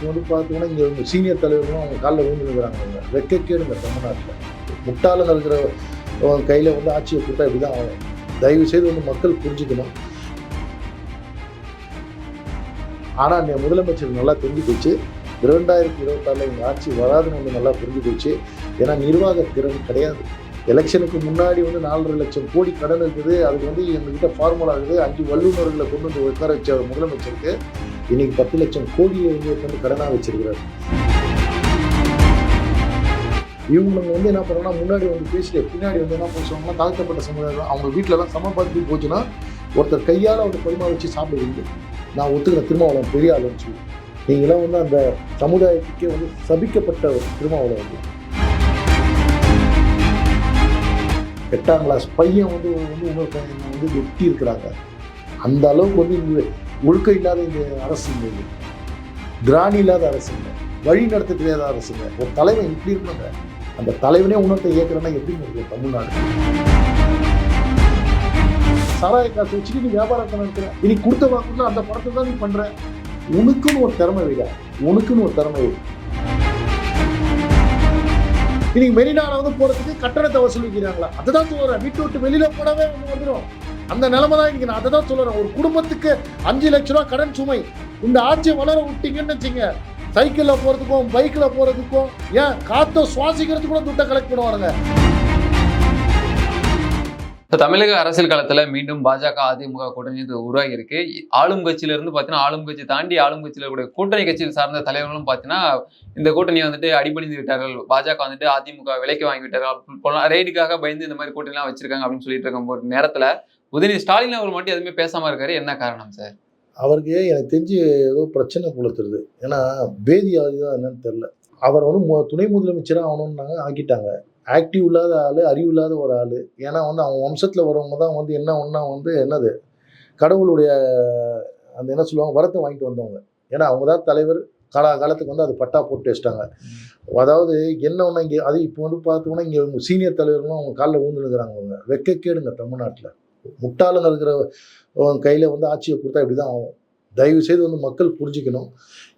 இப்போ வந்து பார்த்தீங்கன்னா இங்கே சீனியர் தலைவர்களும் அவங்க காலில் விழுந்துருக்கிறாங்க அவங்க வெக்கக்கேடுங்க தமிழ்நாட்டில். முட்டாளங்க இருக்கிற கையில் வந்து ஆட்சியை கொடுத்தா இப்படி தான் ஆகும். தயவு செய்து வந்து மக்கள் புரிஞ்சுக்கணும். ஆனால் நீ முதலமைச்சர் நல்லா தெரிஞ்சு போச்சு. இரண்டாயிரத்தி இருபத்தாறில் எங்கள் ஆட்சி வராதுன்னு வந்து நல்லா புரிஞ்சு போச்சு. ஏன்னா நிர்வாக திறன் கிடையாது. எலெக்ஷனுக்கு முன்னாடி வந்து நாலரை லட்சம் கோடி கடன் இருக்குது அதுக்கு வந்து எங்ககிட்ட ஃபார்முலா இருக்குது. அஞ்சு வல்லுநர்களை கொண்டு வந்து உட்கார வச்ச முதலமைச்சருக்கு இன்னைக்கு பத்து லட்சம் கோடியை வந்து வந்து கடனாக வச்சிருக்கிறாரு. இவங்க வந்து என்ன பண்ணுறாங்கன்னா முன்னாடி வந்து பேசிட்டு பின்னாடி வந்து என்ன பண்ணுவாங்கன்னா தாழ்த்தப்பட்ட சமுதாயம் அவங்க வீட்டிலலாம் சமப்படுத்தி போச்சுன்னா ஒருத்தர் கையால் அவங்க பரிமா வச்சு சாப்பிடுவீங்க நான் ஒத்துக்கிற திருமாவளம் பெரிய ஆளுன்னு சொல்லி. நீங்களாம் வந்து அந்த சமுதாயத்துக்கே வந்து சபிக்கப்பட்ட ஒரு திருமாவளம் வந்து எட்டாம் கிளாஸ் பையன் வந்து வந்து உங்கள் பையனை வந்து வெட்டி இருக்கிறாங்க. அந்த அளவுக்கு வந்து இங்கே ஒழுக்கம் இல்லாத இந்த அரசு இல்லை திராணி இல்லாத அரசுங்க வழி நடத்த தெரியாத அரசுங்க ஒரு தலைவன் இப்படி இருக்கணுங்க அந்த தலைவனே உணர்த்தை இயக்கிறேன்னா எப்படி இருக்கு தமிழ்நாடு? சாராய காசு வச்சுட்டு நீ வியாபாரத்தை நடத்துற. இனி கொடுத்த வாக்குல அந்த படத்தை தான் நீ பண்ணுற உனக்குன்னு ஒரு திறமை வைடா. உனக்குன்னு ஒரு திறமை வை. இன்னைக்கு மெரினால வந்து போறதுக்கு கட்டணத்தை வசூலிக்கிறாங்களா? அதை தான் சொல்றேன். வீட்டு விட்டு வெளியில போடவே வந்துடும் அந்த நிலைமை தான் இன்னைக்கு நான் அதை தான் சொல்றேன். ஒரு குடும்பத்துக்கு அஞ்சு லட்ச ரூபா கடன் சுமை. இந்த ஆட்சியை வளர விட்டீங்கன்னு வச்சுங்க. சைக்கிளில் போகிறதுக்கும் பைக்கில் போகிறதுக்கும் ஏன் காற்றை சுவாசிக்கிறதுக்கு கூட துட்டை கலெக்ட் பண்ணுவானுங்க. இப்போ தமிழக அரசியல் காலத்தில் மீண்டும் பாஜக அதிமுக கூட்டணி உருவாகி இருக்கு ஆளும் கட்சியிலிருந்து பார்த்தீங்கன்னா ஆளும் கட்சி தாண்டி ஆளும் கட்சியில் இருக்கக்கூடிய கூட்டணி கட்சியில் சார்ந்த தலைவர்களும் பார்த்தீங்கன்னா இந்த கூட்டணியை வந்துட்டு அடிபணிந்து விட்டார்கள் பாஜக வந்துட்டு அதிமுக விலைக்கு வாங்கி விட்டார்கள் போலாம் ரெய்டுக்காக பயந்து இந்த மாதிரி கூட்டணிலாம் வச்சிருக்காங்க அப்படின்னு சொல்லிட்டு இருக்கும் ஒரு நேரத்துல உதயநிதி ஸ்டாலின் அவர் மட்டும் எதுவுமே பேசாமல் இருக்காரு. என்ன காரணம் சார்? அவருக்கு எனக்கு தெரிஞ்சு ஏதோ பிரச்சனை போல ஏன்னா பேதி ஆகுதா என்னன்னு தெரில அவர் வந்து துணை முதலமைச்சராக ஆகணும்னாங்க ஆக்கிட்டாங்க. ஆக்டிவ் இல்லாத ஆள் அறிவு இல்லாத ஒரு ஆள். ஏன்னா வந்து அவங்க வம்சத்தில் வரவங்க தான் வந்து என்ன ஒன்றா வந்து என்னது கடவுளுடைய அந்த என்ன சொல்லுவாங்க வரத்தை வாங்கிட்டு வந்தவங்க. ஏன்னா அவங்க தான் தலைவர் காலா காலத்துக்கு வந்து அது பட்டா போட்டு வச்சிட்டாங்க. அதாவது என்ன ஒன்று இங்கே அது இப்போ வந்து பார்த்தோம்னா இங்கே சீனியர் தலைவர்களும் அவங்க காலில் ஊந்துனுக்குறாங்க அவங்க. வெக்கக்கேடுங்க தமிழ்நாட்டில். முட்டாளுங்க இருக்கிற கையில் வந்து ஆட்சியை கொடுத்தா இப்படி தான் ஆகும். தயவு செய்து வந்து மக்கள் புரிஞ்சுக்கணும்.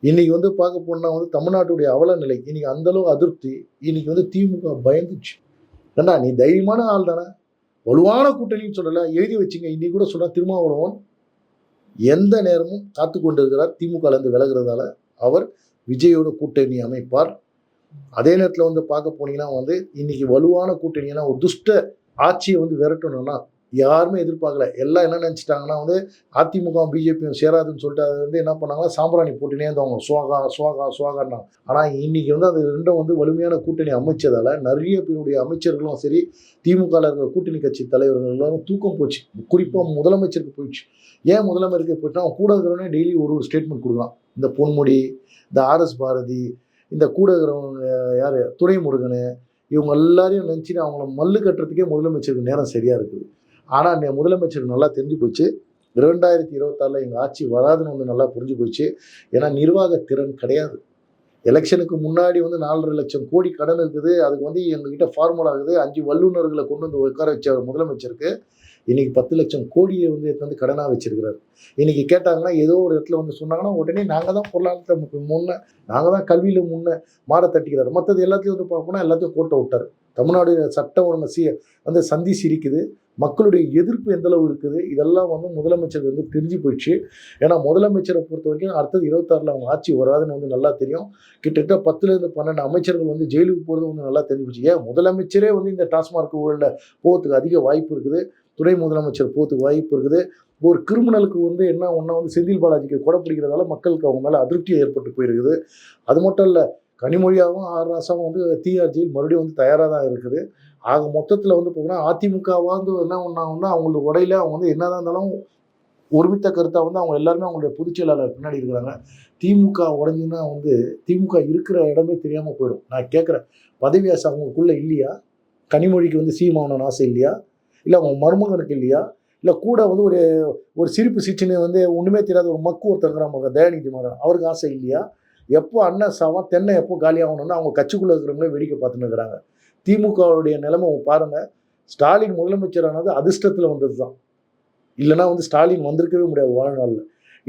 இன்னைக்கு வந்து பார்க்க போனால் வந்து தமிழ்நாட்டுடைய அவல நிலை இன்னைக்கு அந்தளவு அதிருப்தி இன்னைக்கு வந்து திமுக பயந்துச்சு. ஏன்னா நீ தைரியமான ஆள் தானே? வலுவான கூட்டணின்னு சொல்லலை எழுதி வச்சுங்க. இன்னைக்கு கூட சொன்னால் திருமாவளவன் எந்த நேரமும் காத்து கொண்டு இருக்கிறார் திமுகலேருந்து விலகுறதால. அவர் விஜயோட கூட்டணி அமைப்பார். அதே நேரத்தில் வந்து பார்க்க போனீங்கன்னா வந்து இன்னைக்கு வலுவான கூட்டணினா ஒரு துஷ்ட ஆட்சியை வந்து விரட்டணும்னா யாருமே எதிர்பார்க்கல. எல்லாம் என்ன நினச்சிட்டாங்கன்னா வந்து அதிமுக பிஜேபியும் சேராதுன்னு சொல்லிட்டு அது வந்து என்ன பண்ணாங்கன்னா சாம்பிராணி போட்டுனே இருந்தவங்க சுவாகா சுவாகா சுவாகான்னா. ஆனால் இன்னைக்கு வந்து அது ரெண்டும் வந்து வலிமையான கூட்டணி அமைச்சதால் நிறைய பேருடைய அமைச்சர்களும் சரி திமுகவில் இருக்கிற கூட்டணி கட்சி தலைவர்களும் தூக்கம் போச்சு. குறிப்பாக முதலமைச்சருக்கு போயிடுச்சு. ஏன் முதலமைச்சருக்கு போயிட்டா அவன் கூட இருக்கிறவனே டெய்லி ஒரு ஒரு ஸ்டேட்மெண்ட் கொடுக்கலாம் இந்த பொன்முடி இந்த ஆர்எஸ் பாரதி இந்த கூட இருக்கிறவங்க யார்? துரைமுருகன் இவங்க எல்லாரையும் நினச்சிட்டு அவங்கள மல்லு கட்டுறதுக்கே முதலமைச்சருக்கு நேரம் சரியாக இருக்குது. ஆனால் முதலமைச்சருக்கு நல்லா தெரிஞ்சு போச்சு. இரண்டாயிரத்தி இருபத்தாறில் எங்கள் ஆட்சி வராதுன்னு வந்து நல்லா புரிஞ்சு போச்சு. ஏன்னா நிர்வாக திறன் கிடையாது. எலெக்ஷனுக்கு முன்னாடி வந்து நாலரை லட்சம் கோடி கடன் இருக்குது. அதுக்கு வந்து எங்ககிட்ட ஃபார்முலா இருக்குது. அஞ்சு வல்லுநர்களை கொண்டு வந்து உட்கார வச்ச முதலமைச்சருக்கு இன்னைக்கு பத்து லட்சம் கோடியை வந்து எடுத்து வந்து கடனாக வச்சிருக்கிறாரு. இன்னைக்கு கேட்டாங்கன்னா ஏதோ ஒரு இடத்துல வந்து சொன்னாங்கன்னா உடனே நாங்கள் தான் பொருளாதாரத்தை முன்னே நாங்கள் தான் கல்வியில் முன்னே மாற தட்டிக்கிறார். மற்றது எல்லாத்தையும் வந்து பார்ப்போம்னா எல்லாத்தையும் கோட்டை விட்டார். தமிழ்நாடு சட்ட ஒழுங்கு சி வந்து சந்தி சிரிக்குது. மக்களுடைய எதிர்ப்பு எந்த அளவு இருக்குது? இதெல்லாம் வந்து முதலமைச்சர் வந்து தெரிஞ்சு போயிடுச்சு. ஏன்னா முதலமைச்சரை பொறுத்த வரைக்கும் அடுத்தது இருபத்தாறில் அவங்க ஆட்சி வராதுன்னு வந்து நல்லா தெரியும். கிட்டத்தட்ட பத்துலேருந்து பன்னெண்டு அமைச்சர்கள் வந்து ஜெயிலுக்கு போகிறது வந்து நல்லா தெரிஞ்சு போச்சு. ஏன்? முதலமைச்சரே வந்து இந்த டாஸ்மார்க் ஊழலில் போகிறதுக்கு அதிக வாய்ப்பு இருக்குது. துணை முதலமைச்சர் போகிறதுக்கு வாய்ப்பு இருக்குது. ஒரு கிரிமினலுக்கு வந்து என்ன ஒன்றா வந்து செந்தில் பாலாஜிக்கு கொடை பிடிக்கிறதால மக்களுக்கு அவங்க மேலே அதிருப்தி ஏற்பட்டு போயிருக்குது. அது மட்டும் இல்லை கனிமொழியாகவும் ஆர் ராசாவும் வந்து டிஆர்ஜியில் மறுபடியும் வந்து தயாராக தான் இருக்குது. ஆக மொத்தத்தில் வந்து பார்த்தீங்கன்னா அதிமுகவாக வந்து என்ன ஒன்றாங்கன்னா அவங்களுக்கு உடையில அவங்க வந்து என்னதான் இருந்தாலும் ஒருமித்த கருத்தாக வந்து அவங்க எல்லாருமே அவங்களுடைய பொதுச் செயலாளர் பின்னாடி இருக்கிறாங்க. திமுக உடஞ்சுன்னா வந்து திமுக இருக்கிற இடமே தெரியாமல் போயிடும். நான் கேட்குறேன் பதவி ஆசை அவங்களுக்குள்ளே இல்லையா? கனிமொழிக்கு வந்து சீமானன் ஆசை இல்லையா? இல்லை அவங்க மருமகனுக்கு இல்லையா? இல்லை கூட வந்து ஒரு ஒரு சிரிப்பு சிச்சின்னு வந்து ஒன்றுமே தெரியாத ஒரு மக்கு ஒருத்தர் தயாநிதி மாறன் அவருக்கு ஆசை இல்லையா? எப்போ அண்ணன் சாவம் தென்னை எப்போ காலியாகணும்னு அவங்க கட்சிக்குள்ளே இருக்கிறவங்களே வேடிக்கை பார்த்துன்னு இருக்கிறாங்க. திமுகவுடைய நிலைமை பாருங்கள் ஸ்டாலின் முதலமைச்சரானது அதிர்ஷ்டத்தில் வந்தது தான் இல்லைனா வந்து ஸ்டாலின் வந்திருக்கவே முடியாது வாழ்நாளில்.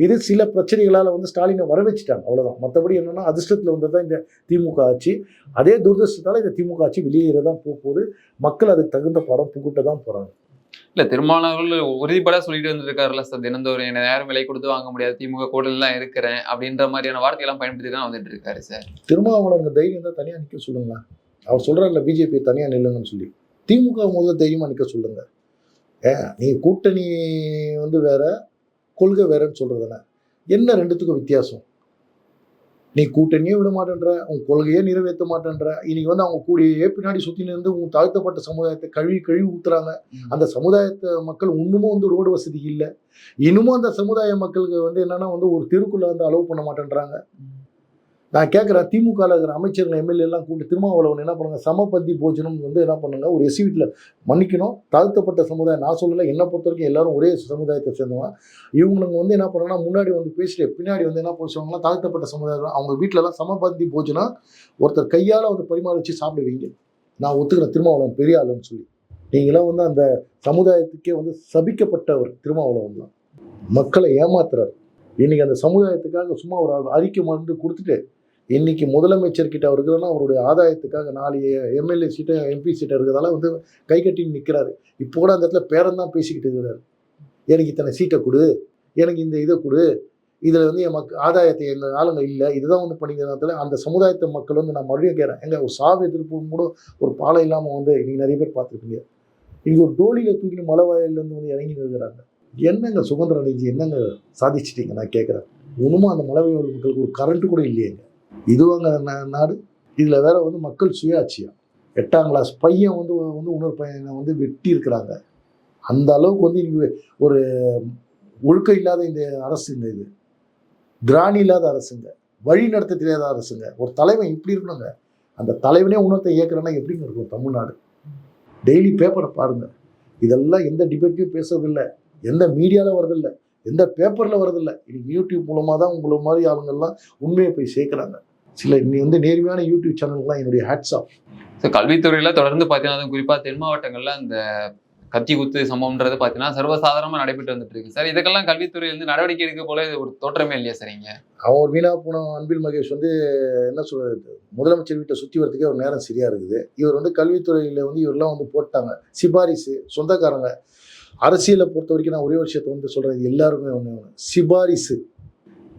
இது சில பிரச்சனைகளால் வந்து ஸ்டாலினை வர வச்சுட்டாங்க அவ்வளோதான் மற்றபடி என்னன்னா அதிர்ஷ்டத்தில் வந்தது தான் இந்த திமுக ஆட்சி. அதே துரதிருஷ்டத்தால் இந்த திமுக ஆட்சி வெளியேற தான் போக போகுது. மக்கள் அதுக்கு தகுந்த படம் புகுட்ட தான் போகிறாங்க இல்ல திருமாவளவர்கள் உறுதிப்பட சொல்லிட்டு வந்திருக்காருல்ல சார். தினந்தோறும் என்ன நேரம் விலை கொடுத்து வாங்க முடியாது. திமுக தான் இருக்கிறேன் அப்படின்ற மாதிரியான வார்த்தையெல்லாம் பயன்படுத்தி தான் வந்துட்டு இருக்காரு சார். திருமாவளவங்க தைரியம் தான் தனியாக நிற்க சொல்லுங்களேன் அவர் சொல்கிறார்ல பிஜேபி தனியாக நில்லுங்கன்னு சொல்லி. திமுக முதல்ல தைரியமாக நிற்க சொல்லுங்க. ஏன்? நீ கூட்டணி வந்து வேற கொள்கை வேறன்னு சொல்கிறதுன என்ன ரெண்டுத்துக்கும் வித்தியாசம்? நீ கூட்டணியே விட மாட்டேன்ற உன் கொள்கையே நிறைவேற்ற மாட்டேன்ற இன்னைக்கு வந்து அவங்க கூடியே பின்னாடி சுற்றின இருந்து உன் தாழ்த்தப்பட்ட சமுதாயத்தை கழுவி கழுவி ஊத்துறாங்க. அந்த சமுதாயத்தை மக்கள் இன்னமும் வந்து ரோடு வசதி இல்லை. இன்னமும் அந்த சமுதாய மக்களுக்கு வந்து என்னன்னா வந்து ஒரு தெருக்குள்ள வந்து அலோவ் பண்ண மாட்டேன்றாங்க. நான் கேட்குறேன் திமுகவில் இருக்கிற அமைச்சர்கள் எம்எல்ஏலாம் கூட்டு திருமாவளவன் என்ன பண்ணுங்க சமபந்தி போஜனம் வந்து என்ன பண்ணுங்க ஒரு எஸ்சி வீட்டில் மன்னிக்கணும். தாழ்த்தப்பட்ட சமுதாயம் நான் சொல்லலை என்னை பொறுத்த வரைக்கும் எல்லாரும் ஒரே சமுதாயத்தை சேர்ந்தவங்க. இவங்களுக்கு வந்து என்ன பண்ணுறாங்கன்னா முன்னாடி வந்து பேசிட்டு பின்னாடி வந்து என்ன பேசுவாங்கன்னா தாழ்த்தப்பட்ட சமுதாயம் அவங்க வீட்டிலலாம் சமபந்தி போஜனம் ஒருத்தர் கையால் வந்து பரிமாற வச்சு சாப்பிடுவீங்க. நான் ஒத்துக்கிறேன் திருமாவளவன் பெரிய ஆளுன்னு சொல்லி. நீங்களாம் வந்து அந்த சமுதாயத்துக்கே வந்து சபிக்கப்பட்டவர் திருமாவளவன் தான். மக்களை ஏமாத்துறாரு. இன்னைக்கு அந்த சமுதாயத்துக்காக சும்மா ஒரு அறிக்கை மருந்து கொடுத்துட்டு இன்னைக்கு முதலமைச்சர் கிட்ட அவருடைய ஆதாயத்துக்காக நாலு எம்எல்ஏ சீட்டை எம்பி சீட்டை இருக்கிறதால வந்து கை கட்டி நிற்கிறாரு இப்போ கூட அந்த இடத்துல பேரன் தான் பேசிக்கிட்டு இருக்கிறாரு. எனக்கு இத்தனை சீட்டை கொடு எனக்கு இந்த இதை கொடு. இதில் வந்து என் மக் ஆதாயத்தை எங்கள் ஆளுங்க இல்லை. இதுதான் வந்து பண்ணிக்கிறதுல அந்த சமுதாயத்து மக்கள் வந்து நான் மறுபடியும் கேட்குறேன். எங்கள் ஒரு சாவு எதிர்ப்பு கூட ஒரு பாலம் இல்லாமல் வந்து நீங்கள் நிறைய பேர் பார்த்துருப்பீங்க. இங்கே ஒரு டோலியில் தூக்கிட்டு மலை வாயிலேருந்து வந்து இறங்கி நிற்கிறாங்க. என்னங்க சுதந்திரம் அடைஞ்சு என்னங்க சாதிச்சிட்டீங்க? நான் கேட்குறேன். ஒன்றுமா அந்த மலை வாயில் மக்களுக்கு ஒரு கரண்ட்டு கூட இல்லையேங்க. இதுவாங்க நாடு. இதில் வேற வந்து மக்கள் சுயாட்சியம் எட்டாம் கிளாஸ் பையன் வந்து வந்து இன்னொரு பையனை வந்து வெட்டி இருக்கிறாங்க அந்த அளவுக்கு வந்து இங்கே ஒரு ஒழுக்கம் இல்லாத இந்த அரசு இந்த இது. திராணி இல்லாத அரசுங்க. வழி நடத்த தெரியாத அரசுங்க. ஒரு தலைவன் இப்படி இருக்கணுங்க. அந்த தலைவனே உணர்த்தை இயக்குறேன்னா எப்படிங்க இருக்கும் தமிழ்நாடு? டெய்லி பேப்பரை பாருங்க. இதெல்லாம் எந்த டிபேட்லையும் பேசுறதில்லை. எந்த மீடியாவில் வரதில்லை எந்த பேப்பரில் வரதில்லை இன்னைக்கு யூடியூப் மூலமாக தான் உங்களை மாதிரி ஆளுங்கள்லாம் உண்மையை போய் சேர்க்குறாங்க. சில நீ வந்து நேர்மையான யூடியூப் சேனல்கள்லாம் என்னுடைய ஹேட்ஸ் ஆஃப் ஸோ கல்வித்துறையில தொடர்ந்து பார்த்தீங்கன்னா அதுவும் குறிப்பா தென் மாவட்டங்கள்ல அந்த கத்தி குத்து சம்பவம்ன்றது பார்த்தீங்கன்னா சர்வசாதாரணமா நடைபெற்று வந்துட்டு இருக்கு. சார் இதுக்கெல்லாம் கல்வித்துறை வந்து நடவடிக்கை எடுக்க போல இது ஒரு தோற்றமே இல்லையா சரிங்க அவன் ஒரு வீணா போன அன்பில் மகேஷ் வந்து என்ன சொல்றது முதலமைச்சர் வீட்டை சுற்றி வரதுக்கே ஒரு நேரம் சரியா இருக்குது. இவர் வந்து கல்வித்துறையில் வந்து இவரெல்லாம் வந்து போட்டாங்க. சிபாரிசு சொந்தக்காரங்க. அரசியலை பொறுத்த வரைக்கும் நான் ஒரே விஷயத்தை வந்து சொல்றது எல்லாருமே ஒன்று ஒன்று சிபாரிசு.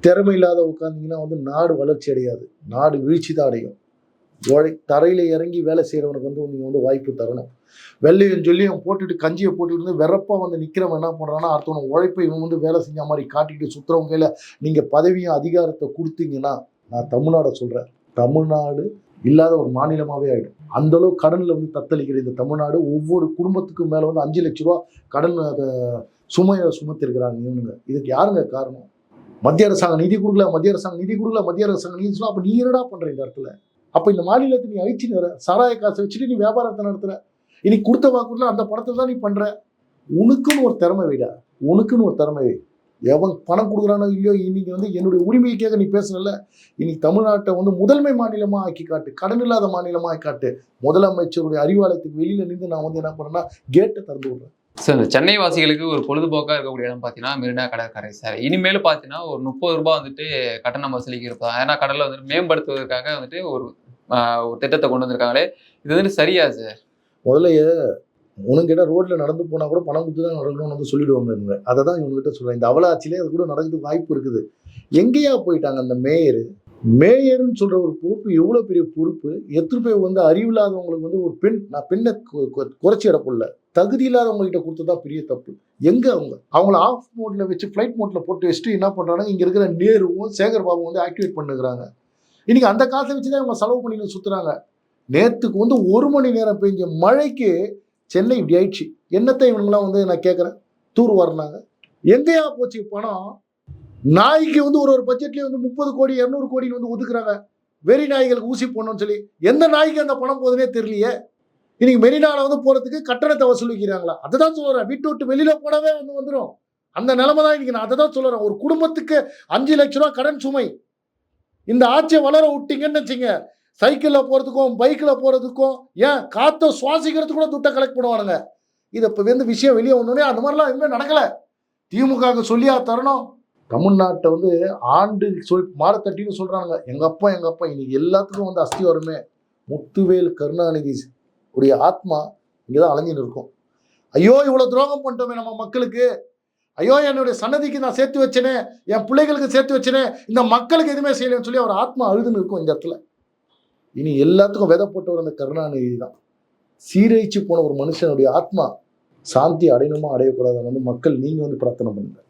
திறமை இல்லாத உட்காந்திங்கன்னா வந்து நாடு வளர்ச்சி அடையாது. நாடு வீழ்ச்சி தான் அடையும். உழை தரையில் இறங்கி வேலை செய்கிறவனுக்கு வந்து நீங்கள் வந்து வாய்ப்பு தரணும். வெள்ளையும் சொல்லியும் போட்டுட்டு கஞ்சியை போட்டுட்டு இருந்து வெறப்பாக வந்து நிற்கிறவன் என்ன பண்ணுறான்னா அடுத்தவன உழைப்பை இவன் வந்து வேலை செஞ்ச மாதிரி காட்டிட்டு சுற்றுறவங்க கையில் நீங்கள் பதவியும் அதிகாரத்தை கொடுத்தீங்கன்னா நான் தமிழ்நாடை சொல்கிறேன் தமிழ்நாடு இல்லாத ஒரு மாநிலமாகவே ஆகிடும் அந்தளவு கடனில் வந்து தத்தளிக்கிற இந்த தமிழ்நாடு ஒவ்வொரு குடும்பத்துக்கும் மேலே வந்து அஞ்சு லட்ச ரூபா கடன் அதை சுமையை சுமத்திருக்கிறாங்க இவனுங்க. இதுக்கு யாருங்க காரணம்? மத்திய அரசாங்கம் நிதி கொடுக்கல மத்திய அரசாங்கம் நிதி கொடுக்கல மத்திய அரசாங்கம் நிதி சொன்னா அப்போ நீ என்னடா பண்ணுற இந்த இடத்துல? அப்போ இந்த மாநிலத்தை நீ அழிச்சு நிற சாராய காசை வச்சுட்டு நீ வியாபாரத்தை நடத்துகிற இன்னைக்கு கொடுத்த வாக்குறுதியில் அந்த படத்தை தான் நீ பண்ணுற உனக்குன்னு ஒரு திறமை வைடா. உனக்குன்னு ஒரு திறமை வை. எவன் பணம் கொடுக்குறானோ இல்லையோ இன்னைக்கு வந்து என்னுடைய உரிமைக்காக நீ பேசணும்ல இன்னைக்கு தமிழ்நாட்டை வந்து முதன்மை மாநிலமா ஆக்கி காட்டு கடன் இல்லாத மாநிலமா ஆக்கி காட்டு. முதலமைச்சருடைய அறிவாலயத்துக்கு வெளியில நின்று நான் வந்து என்ன பண்ணேன்னா கேட்டை திறந்து விடுறேன். சார் இந்த சென்னை வாசிகளுக்கு ஒரு பொழுதுபோக்கா இருக்கக்கூடிய இடம் பார்த்தீங்கன்னா மெரினா கடற்கரை சார். இனிமேல் பார்த்தீங்கன்னா ஒரு முப்பது ரூபாய் வந்துட்டு கட்டணம் வசூலிக்க இருப்பதா ஏன்னா கடலை வந்துட்டு மேம்படுத்துவதற்காக வந்துட்டு ஒரு ஒரு திட்டத்தை கொண்டு வந்திருக்காங்களே. இது வந்துட்டு சரியா சார்? முதல்ல உனக்கிட்ட ரோட்ல நடந்து போனா கூட பணம் கொடுத்து தான் நடக்கணும்னு வந்து சொல்லிடுவாங்க இவங்க. அதை தான் இவங்ககிட்ட சொல்றேன். இந்த அவலாச்சிலே அது கூட நடக்கிறதுக்கு வாய்ப்பு இருக்குது. எங்கேயா போயிட்டாங்க அந்த மேயர்? மேயர்னு சொல்ற ஒரு பொறுப்பு எவ்வளோ பெரிய பொறுப்பு? எத்தனை பேர் வந்து அறிவில்லாதவங்களுக்கு வந்து ஒரு பெண் நான் பெண்ணை குறைச்சி இடப்படல தகுதி இல்லாதவங்ககிட்ட கொடுத்ததா பெரிய தப்பு. எங்க அவங்க? அவங்கள ஆஃப் மோட்ல வச்சு ஃப்ளைட் மோட்ல போட்டு வச்சுட்டு என்ன பண்றாங்க இங்க இருக்கிற நேருவும் சேகர் பாபு வந்து ஆக்டிவேட் பண்ணுகிறாங்க. இன்னைக்கு அந்த காசை வச்சு தான் இவங்க செலவு பண்ணி சுத்துறாங்க. நேத்துக்கு வந்து ஒரு மணி நேரம் பெஞ்ச மழைக்கு சென்னை இப்படி ஆயிடுச்சு. என்னத்தை இவங்கெல்லாம் வந்து நான் கேட்குறேன் தூர் வரனாங்க. எங்கேயா போச்சு பணம்? நாய்க்கு வந்து ஒரு ஒரு பட்ஜெட்லேயே வந்து முப்பது கோடி இரநூறு கோடின்னு வந்து ஒதுக்குறாங்க. வெறி நாய்களுக்கு ஊசி போடணும்னு சொல்லி. எந்த நாய்க்கு அந்த பணம் போகுதுன்னே தெரியலையே. இன்னைக்கு மெரினாவில் வந்து போகிறதுக்கு கட்டணத்தை வசூலிக்கிறாங்களா? அதை தான் சொல்கிறேன் வீட்டு விட்டு வெளியில் போனவே வந்து வந்துடும் அந்த நிலைமை தான் இன்னைக்கு நான் அதை தான் சொல்கிறேன் ஒரு குடும்பத்துக்கு அஞ்சு லட்ச ரூபா கடன் சுமை. இந்த ஆட்சியை வளர விட்டீங்கன்னு வச்சுங்க சைக்கிளில் போகிறதுக்கும் பைக்கில் போகிறதுக்கும் ஏன்? காற்றை சுவாசிக்கிறதுக்கு கூட துட்டை கலெக்ட் பண்ணுவானுங்க. இது இப்போ வந்து விஷயம் வெளியே ஒன்றுனே அந்த மாதிரிலாம் எதுவுமே நடக்கலை. திமுகவுக்கு சொல்லியா தரணும். தமிழ்நாட்டை வந்து ஆண்டு சொல் மாரத்தட்டின்னு சொல்கிறாங்க எங்கள் அப்பா எங்கள் அப்பா இன்னைக்கு எல்லாத்துக்கும் வந்து அஸ்தி வருமே முத்துவேல் கருணாநிதி உடைய ஆத்மா இங்கே தான் அலைஞ்சின்னு இருக்கும். ஐயோ இவ்வளோ துரோகம் பண்ணிட்டோமே நம்ம மக்களுக்கு. ஐயோ என்னுடைய சன்னதிக்கு நான் சேர்த்து வச்சேனே என் பிள்ளைகளுக்கு சேர்த்து வச்சேனே இந்த மக்களுக்கு எதுவுமே செய்யலைன்னு சொல்லி அவர் ஆத்மா அழுதுன்னு இருக்கும் இந்த இடத்துல. இனி எல்லாத்துக்கும் விதை போட்டவர் அந்த கருணாநிதி தான். சீரழிச்சு போன ஒரு மனுஷனுடைய ஆத்மா சாந்தி அடையணுமா அடையக்கூடாதுன்னு வந்து மக்கள் நீங்கள் வந்து பிரார்த்தனை பண்ணுங்க.